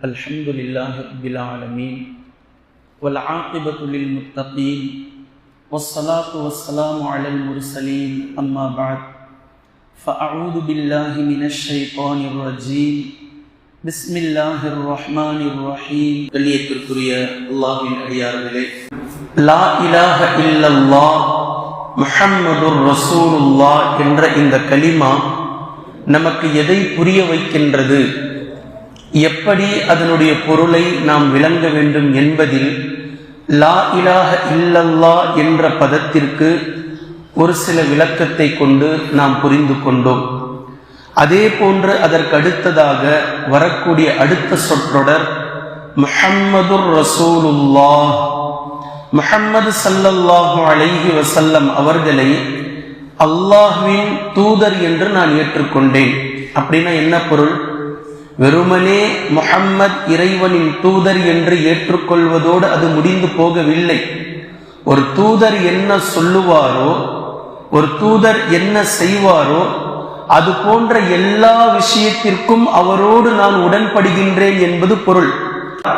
الحمد لله رب العالمين والعاقبة للمتقين والصلاة والسلام على المرسلين أما بعد فأعوذ بالله من الشيطان الرجيم بسم الله الرحمن الرحيم கண்ணியத்திற்குரிய அல்லாஹ்வின் அடியார்களே லா இலாஹ இல்லல்லாஹ் முஹம்மதுர் ரசூலுல்லாஹ் என்ற இந்த கலிமா நமக்கு எதை புரிய வைக்கின்றது எப்படி அதனுடைய பொருளை நாம் விளங்க வேண்டும் என்பதில் லா இலாஹ இல்லல்லா என்ற பதத்திற்கு ஒரு சில விளக்கத்தை கொண்டு நாம் புரிந்து கொண்டோம். அதே போன்று அதற்கு அடுத்ததாக வரக்கூடிய அடுத்த சொற்றொடர் முஹம்மதுர் ரசூலுல்லாஹ். முஹம்மது சல்லல்லாஹு அலைஹி வசல்லம் அவர்களை அல்லாஹுவின் தூதர் என்று நான் ஏற்றுக்கொண்டேன். அப்படின்னா என்ன பொருள்? வெறுமனே முகம்மத் இறைவனின் தூதர் என்று ஏற்றுக்கொள்வதோடு அது முடிந்து போகவில்லை. ஒரு தூதர் என்ன சொல்லுவாரோ ஒரு தூதர் என்ன செய்வாரோ அது போன்ற எல்லா விஷயத்திற்கும் அவரோடு நான் உடன்படுகின்றேன் என்பது பொருள்.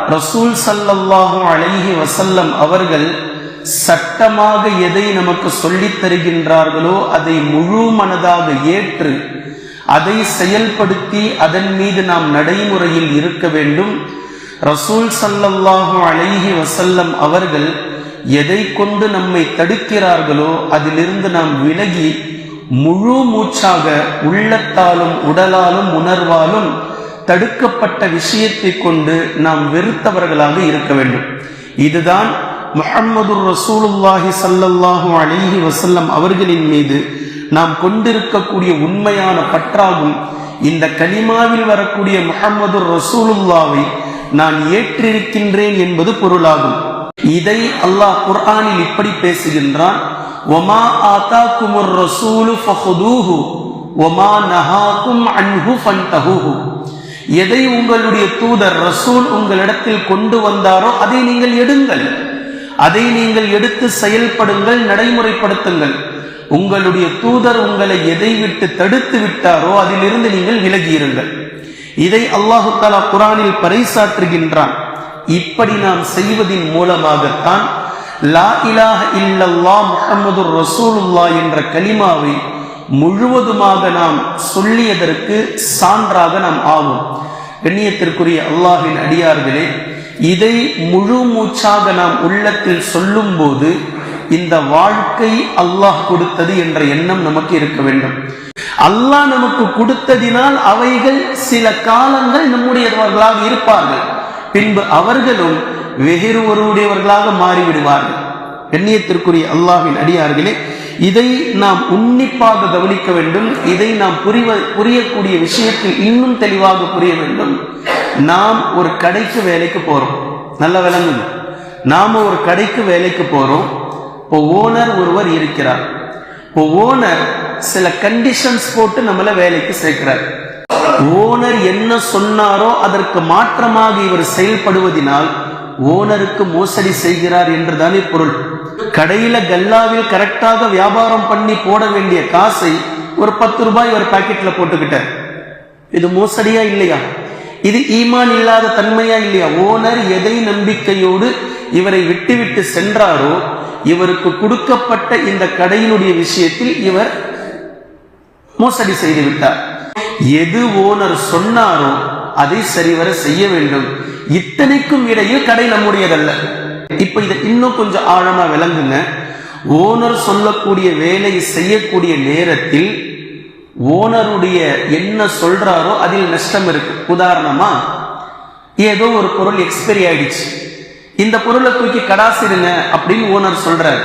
ரசூல் சல்லல்லாஹு அழகி வசல்லம் அவர்கள் சட்டமாக எதை நமக்கு சொல்லித் தருகின்றார்களோ அதை முழு மனதாக ஏற்று அதை செயல்படுத்தி அதன் மீது நாம் நடைமுறையில் இருக்க வேண்டும். ரசூல் சல்லல்லாஹு அலைஹி வசல்லம் அவர்கள் எதை கொண்டு நம்மை தடுக்கிறார்களோ அதிலிருந்து நாம் விலகி முழு மூச்சாக உள்ளத்தாலும் உடலாலும் உணர்வாலும் தடுக்கப்பட்ட விஷயத்தை கொண்டு நாம் வெறுத்தவர்களாக இருக்க வேண்டும். இதுதான் முஹம்மது ரசூலுல்லாஹி சல்லல்லாஹு அலைஹி வசல்லம் அவர்களின் மீது நாம் கொண்டிருக்கக்கூடிய உண்மையான பற்றாகும் இந்த கலிமாவில் வரக்கூடிய முகமது ரசூலுல்லாவை நான் ஏற்றிருக்கின்றேன் என்பது பொருளாகும். இதை அல்லாஹ் குர்ஆனில் இப்படி பேசுகின்றான் ஒமா ஆத்தா குமுர் ரசூலு ஃபஹுதூஹு ஒமா நஹாக்கும் அன்ஹு ஃபன்தஹுஹு. எதை உங்களுடைய தூதர் ரசூல் உங்களிடத்தில் கொண்டு வந்தாரோ அதை நீங்கள் எடுங்கள். அதை நீங்கள் எடுத்து செயல்படுங்கள் நடைமுறைப்படுத்துங்கள். உங்களுடைய தூதர் உங்களை எதை விட்டு தடுத்து விட்டாரோ அதிலிருந்து நீங்கள் விலகியிருங்கள். இதை அல்லாஹு தாலா குரானில் பறைசாற்றுகின்றான். இப்படி நாம் செய்வதின் மூலமாகத்தான் லா இலாஹ இல்லல்லா முஹம்மது ரசூலுல்லா என்ற கலிமாவை முழுவதுமாக நாம் சொல்லியதற்கு சான்றாக நாம் ஆகும் கண்ணியத்திற்குரிய அல்லாஹின் அடியார்களே இதை முழு மூச்சாக நாம் உள்ளத்தில் சொல்லும் போது இந்த வாழ்க்கை அல்லாஹ் கொடுத்தது என்ற எண்ணம் நமக்கு இருக்க வேண்டும். அல்லாஹ் நமக்கு கொடுத்ததினால் அவைகள் சில காலங்கள் நம்முடையவர்களாக இருப்பார்கள். பின்பு அவர்களும் வேறு ஒருவருடையவர்களாக மாறிவிடுவார்கள். கண்ணியத்திற்குரிய அல்லாஹின் அடியார்களே இதை நாம் உன்னிப்பாக கவனிக்க வேண்டும். இதை நாம் புரிய புரியக்கூடிய விஷயத்தில் இன்னும் தெளிவாக புரிய வேண்டும். நாம் ஒரு கடைக்கு வேலைக்கு போறோம். நல்ல விளங்குங்க. நாம ஒரு கடைக்கு வேலைக்கு போறோம். இப்போ ஓனர் ஒருவர் இருக்கிறார். இப்போ ஓனர் சில கண்டிஷன்ஸ் போட்டு நம்மள வேலைக்கு சேர்க்கிறார். ஓனர் என்ன சொன்னாரோ அதற்கு மாற்றமாக இவர் செயல்படுவதினால் ஓனருக்கு மோசடி செய்கிறார் என்றுதானே பொருள். கடையில கல்லாவில் கரெக்டாக வியாபாரம் பண்ணி போட வேண்டிய காசை ஒரு பத்து ரூபாய் ஒரு பாக்கெட்ல போட்டுக்கிட்டார். இது மோசடியா இல்லையா? இது ஈமான் இல்லாத தன்மையா இல்லையா? ஓனர் எதை நம்பிக்கையோடு இவரை விட்டுவிட்டு சென்றாரோ இவருக்கு கொடுக்கப்பட்ட இந்த கடையினுடைய விஷயத்தில் இவர் மோசடி செய்து விட்டார் எது ஓனர் சொன்னாரோ அதை சரிவர செய்ய வேண்டும். இத்தனைக்கும் இடையில் கடை நம்முடையதல்ல. இப்ப இதை இன்னும் கொஞ்சம் ஆழமா விளங்குங்க. ஓனர் சொல்லக்கூடிய வேலையை செய்யக்கூடிய நேரத்தில் ஓனருடைய என்ன சொல்றாரோ அதில் நஷ்டம் இருக்கு. உதாரணமா ஏதோ ஒரு பொருள் எக்ஸ்பைரி ஆயிடுச்சு. இந்த பொருளை தூக்கி கடாசிடுங்க அப்படின்னு ஓனர் சொல்றாரு.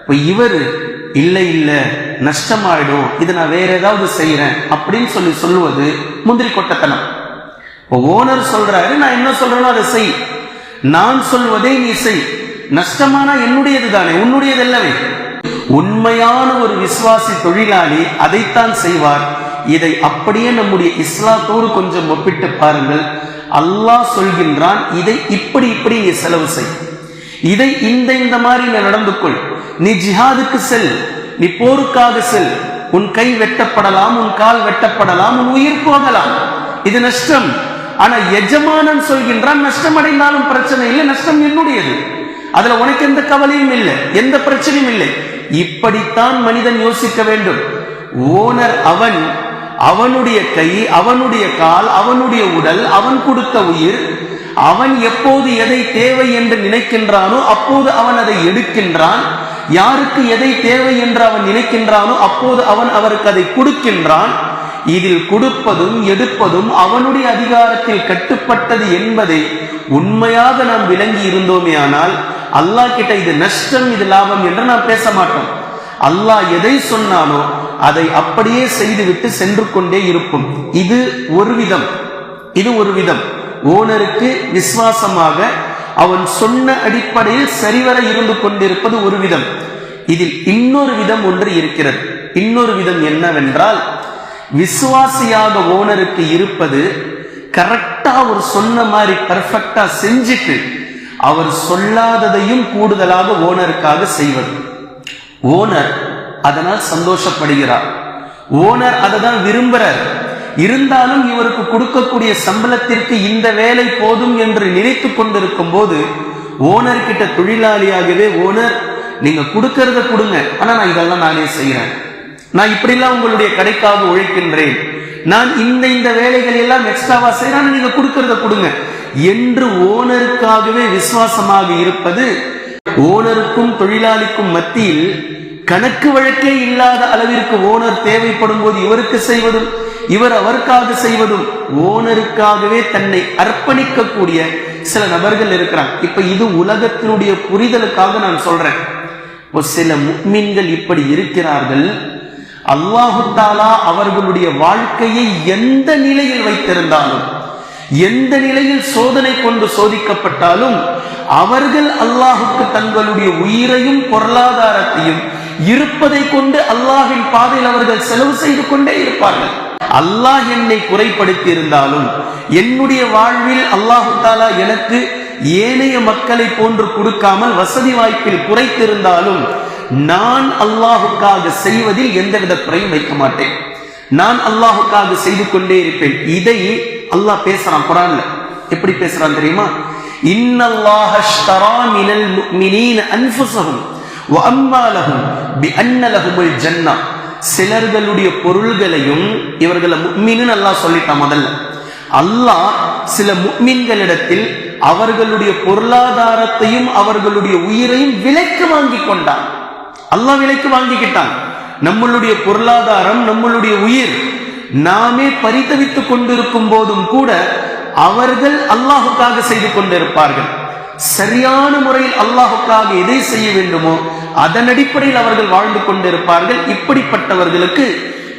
இப்போ இவரு இல்லை இல்லை நஷ்டமாயிடும். இதை நான் வேற ஏதாவது செய்யறேன் அப்படின்னு சொல்லி சொல்லுவது முந்திரி கொட்டத்தனம். இப்போ ஓனர் சொல்றாரு நான் என்ன சொல்றேனோ அதை செய். நான் சொல்வதை நீ செய். நஷ்டமானா என்னுடையது தானே? உன்னுடையது எல்லாமே உண்மையான ஒரு விசுவாசி தொழிலாளி அதைத்தான் செய்வார். இதை அப்படியே நம்முடைய இஸ்லாத்தோடு கொஞ்சம் ஒப்பிட்டு பாருங்கள். அல்லாஹ் சொல்கின்றான் இதை இப்படி இப்படி நீ செலவு செய். இதை இந்த இந்த மாதிரி நீ நடந்து கொள். நீ ஜிஹாதுக்கு செல் நீ போருக்காக செல். உன் கை வெட்டப்படலாம் உன் கால் வெட்டப்படலாம் உன் உயிர் போகலாம். இது நஷ்டம். ஆனா எஜமானன் சொல்கின்றான் நஷ்டம் அடைந்தாலும் பிரச்சனை இல்லை நஷ்டம் என்னுடையது. அதுல உனக்கு எந்த கவலையும் இல்லை எந்த பிரச்சனையும் இல்லை. இப்படித்தான் மனிதன் யோசிக்க வேண்டும். ஓனர் அவன் அவனுடைய கை அவனுடைய கால் அவனுடைய உடல் அவன் கொடுத்த உயிர் அவன் எப்போது எதை தேவை என்று நினைக்கின்றானோ அப்போது அவன் அதை எடுக்கின்றான். யாருக்கு எதை தேவை என்று அவன் நினைக்கின்றானோ அப்போது அவன் அவருக்கு அதை கொடுக்கின்றான். இதில் கொடுப்பதும் எடுப்பதும் அவனுடைய அதிகாரத்தில் கட்டுப்பட்டது என்பதை உண்மையாக நாம் விளங்கி இருந்தோமே ஆனால் அல்லாஹ் கிட்ட இது நஷ்டம் இது லாபம் என்று நாம் பேச மாட்டோம். அல்லாஹ் எதை சொன்னானோ அதை அப்படியே செய்துவிட்டு சென்று கொண்டே இருப்போம் இது ஒரு விதம். இது ஒரு விதம். ஓனருக்கு விசுவாசமாக அவன் சொன்ன அடிப்படையில் சரிவர இருந்து கொண்டிருப்பது ஒரு விதம். இதில் இன்னொரு விதம் ஒன்று இருக்கிறது. இன்னொரு விதம் என்னவென்றால் விசுவாசியாக ஓனருக்கு இருப்பது கரெக்டா அவர் சொன்ன மாதிரி பர்ஃபெக்டா செஞ்சுட்டு அவர் சொல்லாததையும் கூடுதலாக ஓனருக்காக செய்வது. ஓனர் அதனால் சந்தோஷப்படுகிறார். ஓனர் அதை தான் விரும்புறார். இருந்தாலும் இவருக்கு கொடுக்கக்கூடிய சம்பளத்திற்கு இந்த வேலை போதும் என்று நினைத்து கொண்டிருக்கும் போது ஓனர் கிட்ட தொழிலாளியாகவே ஓனர் நீங்க கொடுக்கறத கொடுங்க. ஆனா நான் இதெல்லாம் நானே செய்யறேன் நான் இப்படிலாம் உங்களுடைய கடைக்காக உழைக்கின்றேன். நான் இந்த இந்த வேலைகள் எல்லாம் எக்ஸ்ட்ராவா செய்யறேன் நீங்க கொடுக்கறத கொடுங்க. என்று ஓனருக்காகவே விசுவாசமாக இருப்பது ஓனருக்கும் தொழிலாளிக்கும் மத்தியில் கணக்கு வழக்கே இல்லாத அளவிற்கு ஓனர் தேவைப்படும் போது இவருக்கு செய்வதும் இவர் அவருக்காக செய்வதும் ஓனருக்காகவே தன்னை அர்ப்பணிக்கக்கூடிய சில நபர்கள் இருக்கிறாங்க. இப்ப இது உலகத்தினுடைய புரிதலுக்காக நான் சொல்றேன். ஒரு சில முக்மீன்கள் இப்படி இருக்கிறார்கள். அல்லாஹு தாலா அவர்களுடைய வாழ்க்கையை எந்த நிலையில் வைத்திருந்தாலும் எந்த நிலையில் சோதனை கொண்டு சோதிக்கப்பட்டாலும் அவர்கள் அல்லாஹுக்கு தங்களுடைய உயிரையும் பொருளாதாரத்தையும் இருப்பதை கொண்டு அல்லாஹின் பாதையில் அவர்கள் செலவு செய்து கொண்டே இருப்பார்கள். அல்லாஹ் என்னை குறைப்படுத்தி இருந்தாலும் என்னுடைய வாழ்வில் அல்லாஹு தாலா எனக்கு ஏனைய மக்களை போன்று கொடுக்காமல் வசதி வாய்ப்பில் குறைத்திருந்தாலும் நான் அல்லாஹுக்காக செய்வதில் எந்தவித குறையும் வைக்க மாட்டேன். நான் அல்லாஹுக்காக செய்து கொண்டே இருப்பேன். இதை அல்லாஹ் பேசுறான் குரான்ல. எப்படி பேசுறான் தெரியுமா? இன்னல்லாஹ ஷ்தரா மினல் முஃமினீன அன்ஃபுஸஹும் வ ஜன்னா சிலர்களுடைய பொருள்களையும் இவர்களை முக்மின்னு அல்லாஹ் சொல்லிட்டான் முதல்ல. அல்லாஹ் சில முக்மின்களிடத்தில் அவர்களுடைய பொருளாதாரத்தையும் அவர்களுடைய உயிரையும் விலைக்கு வாங்கி கொண்டான். அல்லாஹ் விலைக்கு வாங்கிக்கிட்டான். நம்மளுடைய பொருளாதாரம் நம்மளுடைய உயிர் நாமே பரிதவித்துக் கொண்டிருக்கும் போதும் கூட அவர்கள் அல்லாஹுக்காக செய்து கொண்டிருப்பார்கள். சரியான முறையில் அல்லாஹுக்காக எதை செய்ய வேண்டுமோ அதன் அடிப்படையில் அவர்கள் வாழ்ந்து கொண்டிருப்பார்கள். இப்படிப்பட்டவர்களுக்கு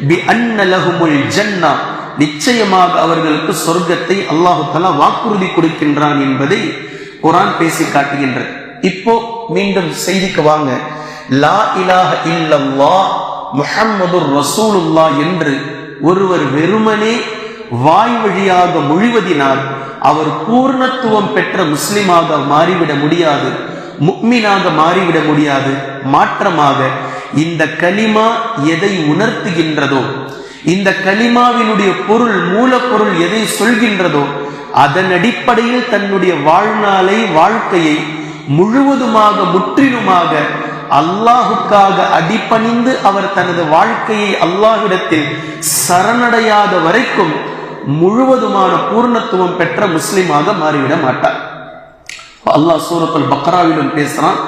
பி அன்னலகுமுல் ஜன்னா நிச்சயமாக அவர்களுக்கு சொர்க்கத்தை அல்லாஹு தலா வாக்குறுதி கொடுக்கின்றான் என்பதை குரான் பேசி காட்டுகின்றது. இப்போ மீண்டும் செய்திக்கு வாங்க. லா இலாஹ இல்லல்லா முஹம்மது ரசூலுல்லா என்று ஒருவர் வெறுமனே வாய் வழியாக மொழிவதினால் அவர் பூர்ணத்துவம் பெற்ற முஸ்லிமாக மாறிவிட முடியாது முக்மீனாக மாறிவிட முடியாது. மாற்றமாக இந்த கலிமா எதை உணர்த்துகின்றதோ இந்த கலிமாவினுடைய பொருள் மூலப்பொருள் எதை சொல்கின்றதோ அதன் அடிப்படையில் தன்னுடைய வாழ்நாளை வாழ்க்கையை முழுவதுமாக முற்றிலுமாக அல்லாஹுக்காக அடிப்பணிந்து அவர் தனது வாழ்க்கையை அல்லாஹிடத்தில் சரணடையாத வரைக்கும் முழுவதுமான பூர்ணத்துவம் பெற்ற முஸ்லிமாக மாறிவிட மாட்டார் அல்லாஹ் சூரத்துல் பக்ராவிலும் பேசுறான்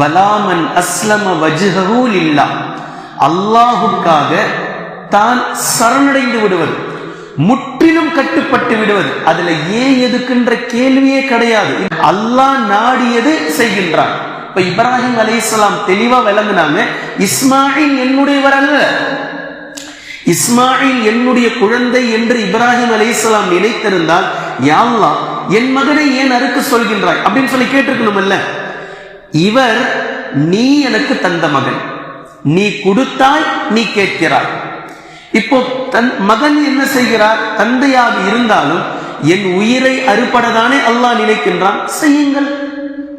பலாமன் அஸ்லம வஜ்ஹூல் இல்லா அல்லாஹுக்காக தான் சரணடைந்து விடுவது முற்றிலும் கட்டுப்பட்டு விடுவது அதுல ஏன் எதுக்குன்ற கேள்வியே கிடையாது. அல்லாஹ் நாடியது செய்கின்றான். இப்ப இப்ராஹிம் அலைஹிஸ்ஸலாம் தெளிவா விளங்குனாங்க இஸ்மாயில் என்னுடையவர் அல்ல. இஸ்மாயில் என்னுடைய குழந்தை என்று இப்ராஹிம் அலைஹிஸ்ஸலாம் நினைத்திருந்தால் யாழ்லா என் மகனை ஏன் அறுக்க சொல்கின்றாய்? அப்படின்னு சொல்லி கேட்டிருக்கணும்ல இவர் நீ எனக்கு தந்த மகன். நீ கொடுத்தாய் நீ கேட்கிறாய். இப்போ தன் மகன் என்ன செய்கிறார்? தந்தையாக இருந்தாலும் என் உயிரை அறுப்படதானே அல்லாஹ் நினைக்கின்றான்? செய்யுங்கள்.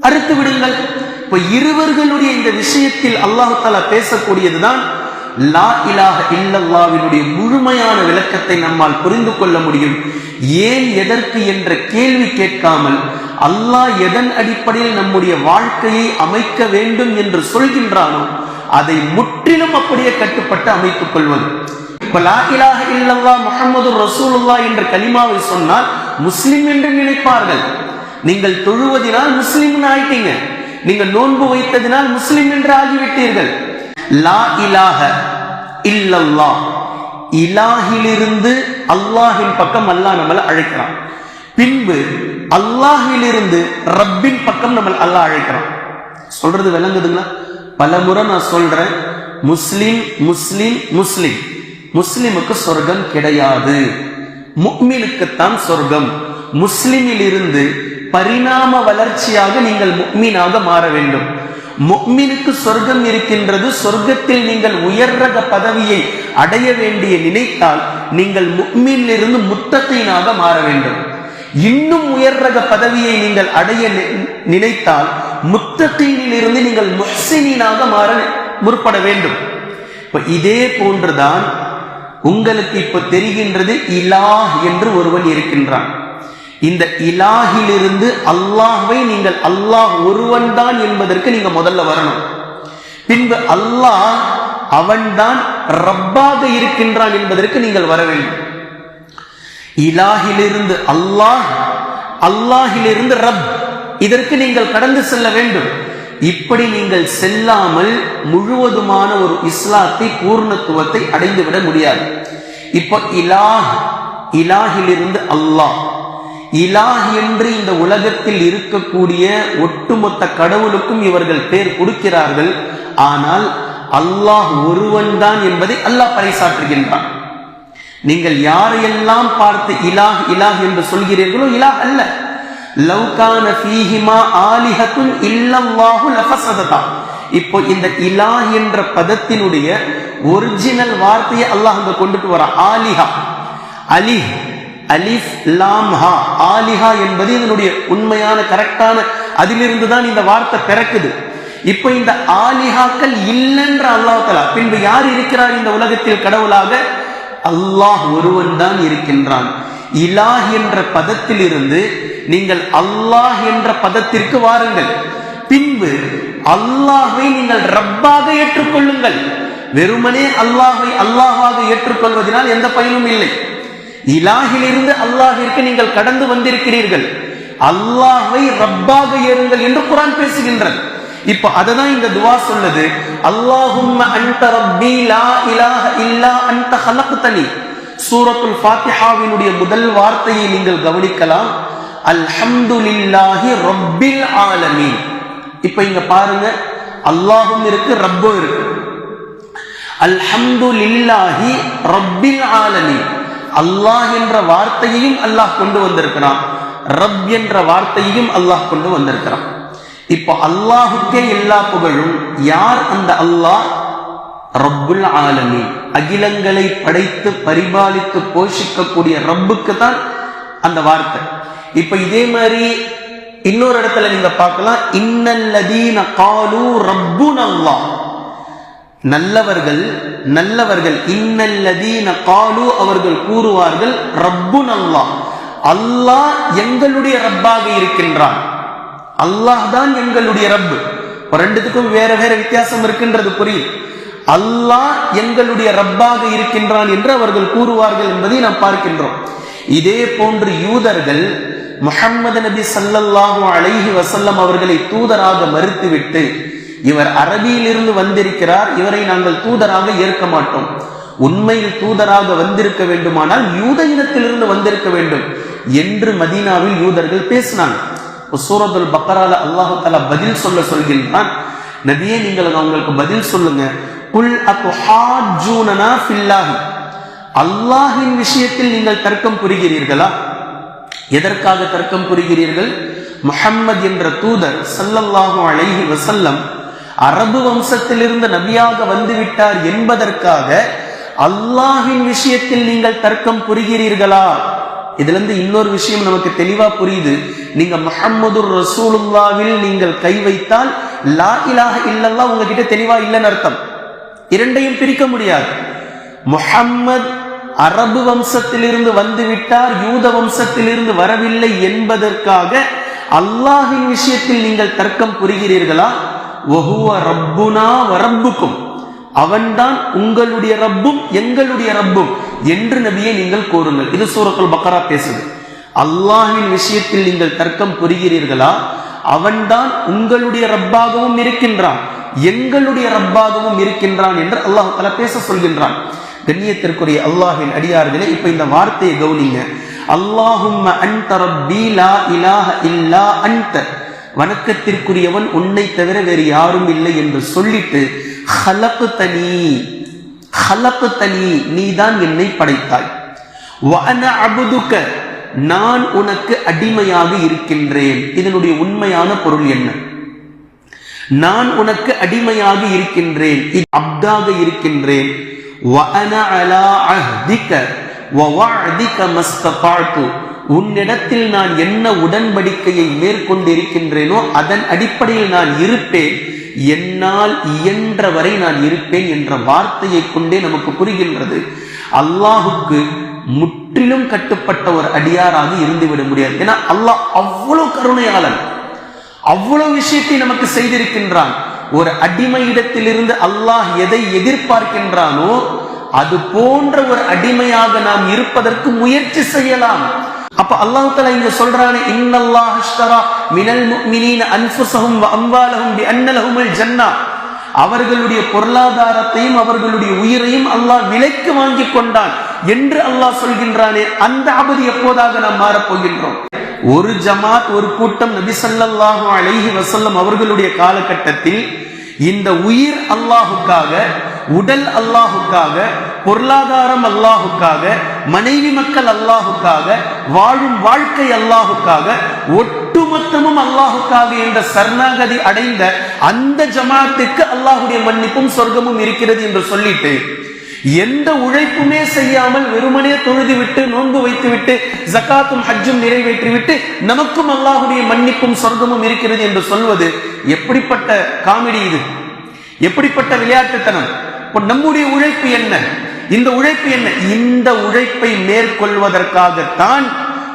அறுத்து விடுங்கள். இப்போ இருவர்களுடைய இந்த விஷயத்தில் அல்லாஹு தாலா பேசக்கூடியதுதான் லா இலாக இல்லல்லாவினுடைய முழுமையான விளக்கத்தை நம்மால் புரிந்து கொள்ள முடியும். ஏன் எதற்கு என்ற கேள்வி கேட்காமல் அல்லாஹ் எதன் அடிப்படையில் நம்முடைய வாழ்க்கையை அமைக்க வேண்டும் என்று சொல்கின்றானோ அதை முற்றிலும் அப்படியே கட்டுப்பட்டு அமைத்துக் கொள்வது. இப்ப லா இலாக இல்லல்லா முகமது ரசூலுல்லா என்ற கலிமாவை சொன்னால் முஸ்லிம் என்று நினைப்பார்கள். நீங்கள் தொழுவதினால் முஸ்லிம் ஆயிட்டீங்க. நீங்க நோன்பு வைத்ததினால் முஸ்லிம் என்று ஆகிவிட்டீர்கள். லா இலாஹ இல்லல்லா இலாஹிலிருந்து அல்லாஹின் பக்கம் அல்லாஹ் நம்மளை அழைக்கிறான். பின்பு அல்லாஹிலிருந்து ரப்பின் பக்கம் நம்ம அல்லாஹ் அழைக்கிறான். சொல்றது விளங்குதுங்களா? பல முறை நான் சொல்றேன். முஸ்லிம் முஸ்லிம் முஸ்லிம். முஸ்லிமுக்கு சொர்க்கம் கிடையாது. முக்மினுக்குத்தான் சொர்க்கம். முஸ்லிமிலிருந்து பரிணாம வளர்ச்சியாக நீங்கள் முக்மீனாக மாற வேண்டும். முக்மினுக்கு சொர்க்கம் இருக்கின்றது. சொர்க்கத்தில் நீங்கள் உயர்ரக பதவியை அடைய வேண்டிய நினைத்தால் நீங்கள் முக்மினில் இருந்து முத்தத்தீனாக மாற வேண்டும். இன்னும் உயர்ரக பதவியை நீங்கள் அடைய நினைத்தால் முத்தத்தீனில் இருந்து நீங்கள் முஹ்சினாக மாற முற்பட வேண்டும். இப்ப இதே போன்றுதான் உங்களுக்கு இப்ப தெரிகின்றது இலாஹ் என்று ஒருவன் இருக்கின்றான். இந்த இலாகிலிருந்து அல்லாஹ்வை நீங்கள் அல்லாஹ் ஒருவன் தான் என்பதற்கு நீங்க முதல்ல வரணும். பின்பு அல்லாஹ் அவன்தான் ரப்பாக இருக்கின்றான் என்பதற்கு நீங்கள் வர வேண்டும். இலாகிலிருந்து அல்லாஹ் அல்லாஹிலிருந்து ரப் இதற்கு நீங்கள் கடந்து செல்ல வேண்டும். இப்படி நீங்கள் செல்லாமல் முழுவதுமான ஒரு இஸ்லாத்தை பூர்ணத்துவத்தை அடைந்துவிட முடியாது. இப்போ இலாஹ் இலாகிலிருந்து அல்லாஹ். இலாஹ் என்று இந்த உலகத்தில் இருக்கக்கூடிய ஒட்டுமொத்த கடவுளுக்கும் இவர்கள் பேர் கொடுக்கிறார்கள். ஆனால் அல்லாஹ் ஒருவன் தான் என்பதை அல்லாஹ் பறைசாற்றுகின்றான். நீங்கள் யாரையெல்லாம் பார்த்து இலாஹ் இலாஹ் என்று சொல்கிறீர்களோ இலாஹ் அல்ல. லவ்கான ஃபீஹிமா ஆலிஹத்துன் இல்லல்லாஹு லஃபஸததா. இப்போ இந்த இலாஹ் என்ற பதத்தினுடைய ஒரிஜினல் வார்த்தையை அல்லாஹ் அங்க கொண்டுட்டு வர ஆலிஹா. அலிஹ். அலிஃப் லாம் ஹா. ஆலிஹா என்பது இதனுடைய உண்மையான கரெக்டான அதிலிருந்து தான் இந்த வார்த்தை பிறக்குது. இப்ப இந்த ஆலிஹாக்கள் இல்லைன்ற அல்லாஹ் பின்பு யார் இருக்கிறார் இந்த உலகத்தில் கடவுளாக? அல்லாஹ் ஒருவன் தான் இருக்கின்றான். இலாஹ் என்ற பதத்தில் இருந்து நீங்கள் அல்லாஹ் என்ற பதத்திற்கு வாருங்கள். பின்பு அல்லாஹை நீங்கள் ரப்பாக ஏற்றுக்கொள்ளுங்கள். வெறுமனே அல்லாஹை அல்லாஹாக ஏற்றுக்கொள்வதனால் எந்த பயனும் இல்லை. இலாகிலிருந்து அல்லாஹிற்கு நீங்கள் கடந்து வந்திருக்கிறீர்கள். அல்லாஹை ரப்பாக ஏறுங்கள் என்று குரான் பேசுகின்றது. இப்ப அததான் இந்த துவா சொல்லுது. அல்லாஹும் அன்ட ரப்பி லா இலாஹ இல்லா அன்ட ஹலக்தனி. சூரத்துல் ஃபாத்திஹாவினுடைய முதல் வார்த்தையை நீங்கள் கவனிக்கலாம். அல்ஹம்துலில்லாஹி ரப்பில் ஆலமீன். இப்ப இங்க பாருங்க. அல்லாஹும் இருக்கு ரப்பும் இருக்கு. அல்ஹம்துலில்லாஹி ரப்பில் ஆலமீன். அல்லாஹ் என்ற வார்த்தையையும் அல்லாஹ் கொண்டு வந்திருக்கிறான். ரப் என்ற வார்த்தையையும் அல்லாஹ் கொண்டு வந்திருக்கிறான். இப்போ அல்லாஹுக்கே எல்லா புகழும் யார் அந்த அல்லாஹ்? ரப்புல் ஆலமி அகிலங்களை படைத்து பரிபாலித்து போஷிக்கக்கூடிய ரப்புக்கு தான் அந்த வார்த்தை. இப்ப இதே மாதிரி இன்னொரு இடத்துல நீங்க பார்க்கலாம். இன்னல்லதீன காலு ரப்புன் அல்லாஹ் நல்லவர்கள் நல்லவர்கள். இன்னல்லதீன காலு அவர்கள் கூறுவார்கள் ரப்பு நல்லா அல்லாஹ் எங்களுடைய ரப்பாக இருக்கின்றான். அல்லாஹ் தான் எங்களுடைய ரப்பு. ரெண்டுத்துக்கும் வேற வேற வித்தியாசம் இருக்கின்றது புரியும் அல்லாஹ் எங்களுடைய ரப்பாக இருக்கின்றான் என்று அவர்கள் கூறுவார்கள் என்பதை நாம் பார்க்கின்றோம். இதே போன்று யூதர்கள் முகம்மது நபி சல்லல்லாஹு அலைஹி வசல்லம் அவர்களை தூதராக மறுத்துவிட்டு இவர் அரபியில் இருந்து வந்திருக்கிறார். இவரை நாங்கள் தூதராக ஏற்க மாட்டோம். உண்மையில் தூதராக வந்திருக்க வேண்டுமானால் யூத இனத்திலிருந்து வந்திருக்க வேண்டும் என்று மதீனாவில் யூதர்கள் பேசினாங்க. சூரத்துல் பக்கரால அல்லாஹு தாலா பதில் சொல்ல சொல்கின்றான். நபியே நீங்கள் அவங்களுக்கு பதில் சொல்லுங்க. குல் அத்துஹாஜூனனா ஃபில்லாஹி. அல்லாஹின் விஷயத்தில் நீங்கள் தர்க்கம் புரிகிறீர்களா? எதற்காக தர்க்கம் புரிகிறீர்கள்? முஹம்மது என்ற தூதர் சல்லல்லாஹு அலைஹி வசல்லம் அரபு வம்சத்திலிருந்து நபியாக வந்துவிட்டார் என்பதற்காக அல்லாஹின் விஷயத்தில் நீங்கள் தர்க்கம் புரிகிறீர்களா? இதுல இருந்து இன்னொரு விஷயம் நமக்கு தெளிவா புரியுது. நீங்க முகமது ரசூலுல்லாவில் நீங்கள் கை வைத்தால் லா இலாக இல்லல்லா உங்ககிட்ட தெளிவா இல்லைன்னு அர்த்தம். இரண்டையும் பிரிக்க முடியாது. முஹம்மத் அரபு வம்சத்திலிருந்து வந்து விட்டார் யூத வம்சத்திலிருந்து வரவில்லை என்பதற்காக அல்லாஹின் விஷயத்தில் நீங்கள் தர்க்கம் புரிகிறீர்களா? ஒஹுவ ரப்புனா வரப்புக்கும். அவன்தான் உங்களுடைய ரப்பும் எங்களுடைய ரப்பும் என்று நபியை நீங்கள் கூறுங்கள் இது சூரத்துல் பக்கரா பேசுது. அல்லாஹின் விஷயத்தில் நீங்கள் தர்க்கம் புரிகிறீர்களா? அவன்தான் உங்களுடைய ரப்பாகவும் இருக்கின்றான் எங்களுடைய ரப்பாகவும் இருக்கின்றான் என்று அல்லாஹ் தலா பேச சொல்கின்றான். கண்ணியத்திற்குரிய அல்லாஹின் அடியார்களே இப்ப இந்த வார்த்தையை கவுனிங்க. அல்லாஹும் அன்த ரப்பி லா இலாஹ இல்லா அன்த. வணக்கத்திற்குரியவன் உன்னை தவிர வேறு யாரும் இல்லை என்று சொல்லிட்டு ஹலப்பு தனி ஹலப்பு தனி நீதான் என்னை படைத்தாய். வன அபுதுக்க நான் உனக்கு அடிமையாக இருக்கின்றேன். இதனுடைய உண்மையான பொருள் என்ன? நான் உனக்கு அடிமையாக இருக்கின்றேன் அப்தாக இருக்கின்றேன். வஅன அலா அஹ்திக வவஅதிக மஸ்தபாத்து உன்னிடத்தில் நான் என்ன உடன்படிக்கையை மேற்கொண்டிருக்கின்றேனோ அதன் அடிப்படையில் நான் இருப்பேன். என்னால் இயன்ற வரை நான் இருப்பேன் என்ற வார்த்தையை கொண்டே நமக்கு புரிகின்றது. அல்லாஹுக்கு முற்றிலும் கட்டுப்பட்ட ஒரு அடியாராக இருந்துவிட முடியாது. ஏன்னா அல்லாஹ் அவ்வளவு கருணையாளன். அவ்வளவு விஷயத்தை நமக்கு செய்திருக்கின்றான். ஒரு அடிமையிடத்திலிருந்து அல்லாஹ் எதை எதிர்பார்க்கின்றானோ அது போன்ற ஒரு அடிமையாக நாம் இருப்பதற்கு முயற்சி செய்யலாம். அப்ப அல்லாஹ் தலா இங்க சொல்றானே இன்னல்லாஹ் அஷ்தரா மினல் முஃமினீன அன்ஃபுஸஹும் வ அம்வாலஹும் பி அன்ன ஜன்னா. அவர்களுடைய பொருளாதாரத்தையும் அவர்களுடைய உயிரையும் அல்லாஹ் விலைக்கு வாங்கி கொண்டான் என்று அல்லாஹ் சொல்கின்றானே அந்த அபதி எப்போதாக நாம் மாறப் போகின்றோம்? ஒரு ஜமாத் ஒரு கூட்டம் நபி ஸல்லல்லாஹு அலைஹி வஸல்லம் அவர்களுடைய காலகட்டத்தில் இந்த உயிர் அல்லாஹுக்காக உடல் அல்லாஹுக்காக பொருளாதாரம் அல்லாஹுக்காக மனைவி மக்கள் அல்லாஹுக்காக வாழும் வாழ்க்கை அல்லாஹுக்காக ஒட்டுமொத்தமும் அல்லாஹுக்காக என்ற சரணாகதி அடைந்த அந்த ஜமாத்துக்கு அல்லாஹுடைய மன்னிப்பும் சொர்க்கமும் இருக்கிறது என்று சொல்லிட்டு எந்த உழைப்புமே செய்யாமல் வெறுமனே தொழுது விட்டு நோன்பு வைத்து விட்டு ஜக்காத்தும் ஹஜ்ஜும் நிறைவேற்றி விட்டு நமக்கும் அல்லாஹுடைய மன்னிப்பும் சொர்க்கமும் இருக்கிறது என்று சொல்வது எப்படிப்பட்ட காமெடி இது? எப்படிப்பட்ட விளையாட்டுத்தனம்? நம்முடைய உழைப்பு என்ன? இந்த உழைப்பு என்ன? இந்த உழைப்பை மேற்கொள்வதற்காகத்தான்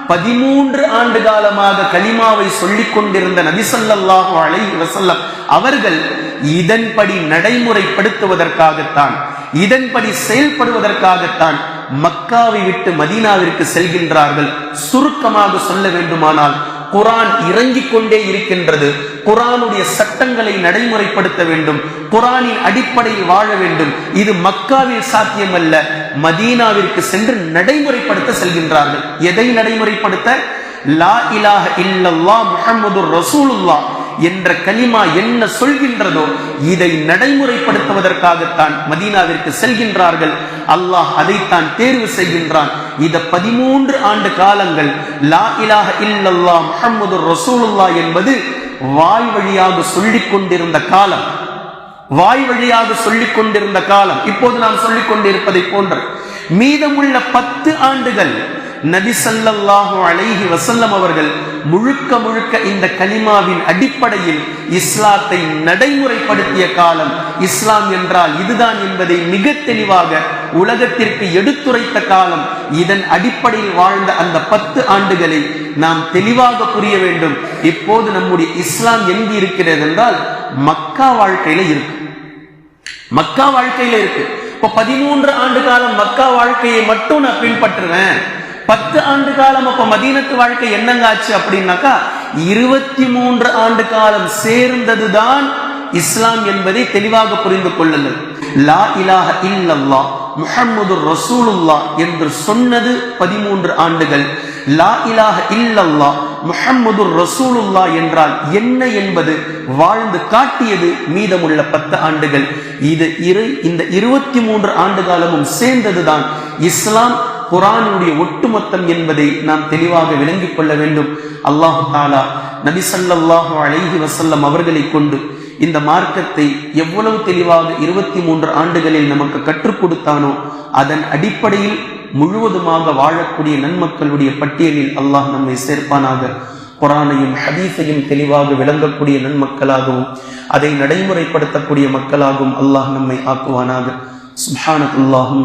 பதிமூன்று ஆண்டு காலமாக கலிமாவை சொல்லிக் கொண்டிருந்த நபிசல்லாஹு அலை வசல்லம் அவர்கள் இதன்படி நடைமுறைப்படுத்துவதற்காகத்தான் இதன்படி செயல்படுவதற்காகத்தான் மக்காவை விட்டு மதீனாவிற்கு செல்கின்றார்கள். சுருக்கமாக சொல்ல வேண்டுமானால் குரான் இறங்கிக் கொண்டே இருக்கின்றது. குரானுடைய சட்டங்களை நடைமுறைப்படுத்த வேண்டும். குரானின் அடிப்படையில் வாழ வேண்டும். இது மக்காவில் சாத்தியமல்ல. மதீனாவிற்கு சென்று நடைமுறைப்படுத்த செல்கின்றார்கள். எதை நடைமுறைப்படுத்த? லா இலாஹ இல்லல்லா முஹம்மது ரசூலுல்லா என்ற கலிமா என்ன சொல்கின்றதோ இதை நடைமுறைப்படுத்துவதற்காகத்தான் மதீனாவிற்கு செல்கின்றார்கள். அல்லாஹ் அதைத்தான் தேர்வு செய்கின்றான். இத பதிமூன்று ஆண்டு காலங்கள் லா இலாஹ இல்லல்லா முகமது ரசூலுல்லா என்பது வாய் வழியாக சொல்லிக் கொண்டிருந்த காலம். வாய் வழியாக சொல்லிக் கொண்டிருந்த காலம். இப்போது நாம் சொல்லிக் கொண்டிருப்பதை போன்று மீதமுள்ள பத்து ஆண்டுகள் நபி ஸல்லல்லாஹு அலைஹி வசல்லம் அவர்கள் முழுக்க முழுக்க இந்த கலிமாவின் அடிப்படையில் இஸ்லாத்தை நடைமுறைப்படுத்திய காலம். இஸ்லாம் என்றால் இதுதான் என்பதை மிக தெளிவாக உலகத்திற்கு எடுத்துரைத்த காலம். இதன் அடிப்படையில் வாழ்ந்த அந்த பத்து ஆண்டுகளை நாம் தெளிவாக புரிய வேண்டும். இப்போது நம்முடைய இஸ்லாம் எங்கு இருக்கிறது என்றால் மக்கா வாழ்க்கையில இருக்கு. மக்கா வாழ்க்கையில இருக்கு. இப்ப பதிமூன்று ஆண்டு காலம் மக்கா வாழ்க்கையை மட்டும் நான் பின்பற்றுவேன். பத்து ஆண்டு காலம் அப்ப மதீனத்து வாழ்க்கை என்னங்க ஆச்சு அப்படின்னாக்கா இருபத்தி மூன்று ஆண்டு காலம் சேர்ந்ததுதான் இஸ்லாம் என்பதை தெளிவாக புரிந்து கொள்ளுங்கள். லா இலாஹ இல்லல்லா முஹம்மது ரசூலுல்லா என்று சொன்னது பதிமூன்று ஆண்டுகள். லா இலாஹ இல்லல்லா முஹம்மது ரசூலுல்லா என்றால் என்ன என்பது வாழ்ந்து காட்டியது மீதமுள்ள பத்து ஆண்டுகள். இது இரு இந்த இருபத்தி மூன்று ஆண்டு காலமும் சேர்ந்ததுதான் இஸ்லாம் குரானுடைய ஒட்டுமொத்தம் என்பதை நாம் தெளிவாக விளங்கிக் கொள்ள வேண்டும். அல்லாஹு தாலா நபி ஸல்லல்லாஹு அலைஹி வஸல்லம் அவர்களை கொண்டு இந்த மார்க்கத்தை எவ்வளவு தெளிவாக இருபத்தி மூன்று ஆண்டுகளில் நமக்கு கற்றுக் கொடுத்தானோ அதன் அடிப்படையில் முழுவதுமாக வாழக்கூடிய நன்மக்களுடைய பட்டியலில் அல்லாஹ் நம்மை சேர்ப்பானாக. குரானையும் ஹதீஸையும் தெளிவாக விளங்கக்கூடிய நன்மக்களாகவும் அதை நடைமுறைப்படுத்தக்கூடிய மக்களாகவும் அல்லாஹ் நம்மை ஆக்குவானாக. சுப்ஹானக் அல்லாஹும்